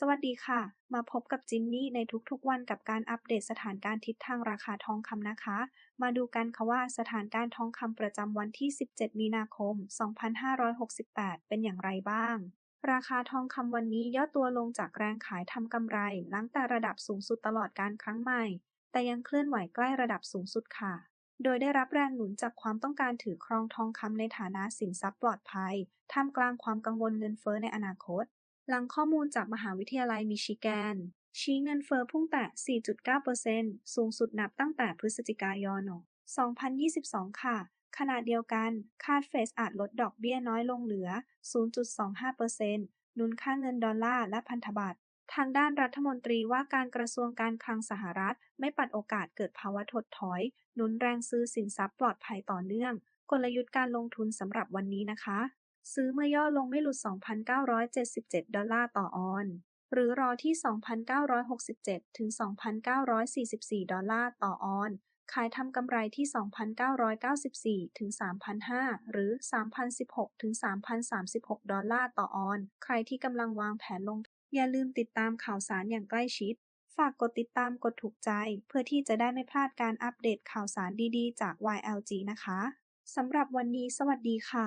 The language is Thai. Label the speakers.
Speaker 1: สวัสดีค่ะ มาพบกับจินนี่ในทุกๆวันกับการอัปเดตสถานการณ์ทิศทางราคาทองคำนะคะ มาดูกันค่ะว่าสถานการณ์ทองคำประจำวันที่ 17 มีนาคม 2568 เป็นอย่างไรบ้าง ราคาทองคำวันนี้ย่อตัวลงจากแรงขายทำกำไรหลังแต่ระดับสูงสุดตลอดการครั้งใหม่ แต่ยังเคลื่อนไหวใกล้ระดับสูงสุดค่ะ โดยได้รับแรงหนุนจากความต้องการถือครองทองคำในฐานะสินทรัพย์ปลอดภัย ท่ามกลางความกังวลเงินเฟ้อในอนาคต หลังข้อมูลจากมหาวิทยาลัยมิชิแกน ชี้เงินเฟ้อพุ่งแตะ 4.9%สูงสุดนับตั้งแต่พฤศจิกายน 2022 ค่ะ ขณะเดียวกัน คาดเฟดอาจลดดอกเบี้ยน้อยลงเหลือ 0.25%หนุนค่าเงินดอลลาร์และพันธบัตร ทางด้านรัฐมนตรีว่าการกระทรวงการคลังสหรัฐ ไม่ปัดโอกาสเกิดภาวะถดถอยหนุนแรงซื้อสินทรัพย์ปลอดภัยต่อเนื่อง กลยุทธ์การลงทุนสำหรับวันนี้นะคะ ซื้อเมื่อย่อลงไม่หลุด 2,977 ดอลลาร์ต่อออน หรือรอที่ 2,967 ถึง 2,944 ดอลลาร์ต่อออน ขายทำกำไรที่ 2,994 ถึง 3,005 หรือ 3,016 ถึง 3,036 ดอลลาร์ต่อออน ใครที่กำลังวางแผนลง อย่าลืมติดตามข่าวสารอย่างใกล้ชิด ฝากกดติดตามกดถูกใจ เพื่อที่จะได้ไม่พลาดการอัปเดตข่าวสารดีๆ จาก YLG นะคะ สำหรับวันนี้สวัสดีค่ะ